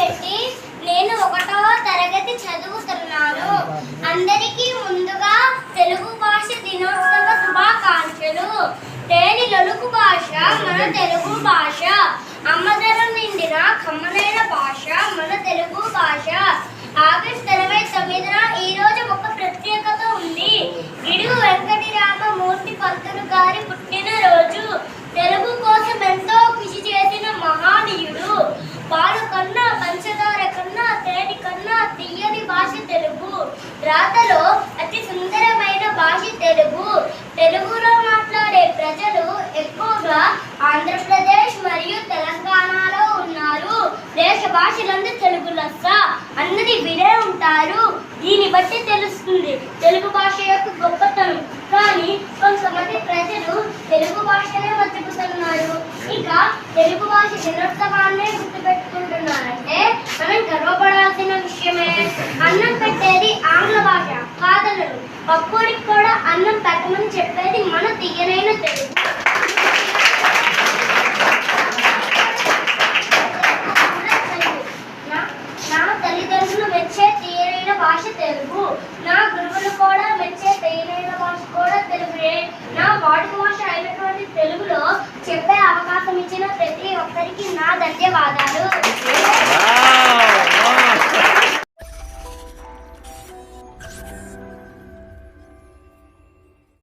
రెడ్డి నేను ఒకటో తరగతి చదువుతున్నాను. అందరికీ ముందుగా తెలుగు భాష దినోత్సవ శుభాకాంక్షలు. తేని లొలుకు భాష మన తెలుగు భాష. అమ్మదరం నిండిన కమ్మనైన భాష మన తెలుగు భాష. ఆగస్టు ఇరవై తొమ్మిదిన ఈ రోజు ఒక ప్రత్యేకత ఉంది. గిడుగు వెంకటరామమూర్తి పంతులు గారి రాతలో అతి సుందరమైన భాష తెలుగు. తెలుగులో మాట్లాడే ప్రజలు ఎక్కువగా ఆంధ్రప్రదేశ్ మరియు తెలంగాణలో ఉన్నారు. దేశ భాషలందు తెలుగు లెస్స. అన్నది వినే ఉంటారు. దీన్ని బట్టి తెలుస్తుంది తెలుగు భాష యొక్క గొప్పతనం. కానీ కొంతమంది ప్రజలు తెలుగు భాషనే మర్చిపోతున్నారు ఇక తెలుగు భాష దినోత్సవాన్ని గుర్తు పక్కుడికి కూడా అన్నం పెట్టమని చెప్పేది మన తీయనైన తెలుగు. నా- నా తల్లిదండ్రులు మెచ్చే తీయనైన భాష తెలుగు. నా గురువులు కూడా మెచ్చే తీయనైన భాష కూడా తెలుగునే నా వాడుక భాష అయినటువంటి తెలుగులో చెప్పే అవకాశం ఇచ్చిన ప్రతి ఒక్కరికి నా ధన్యవాదాలు.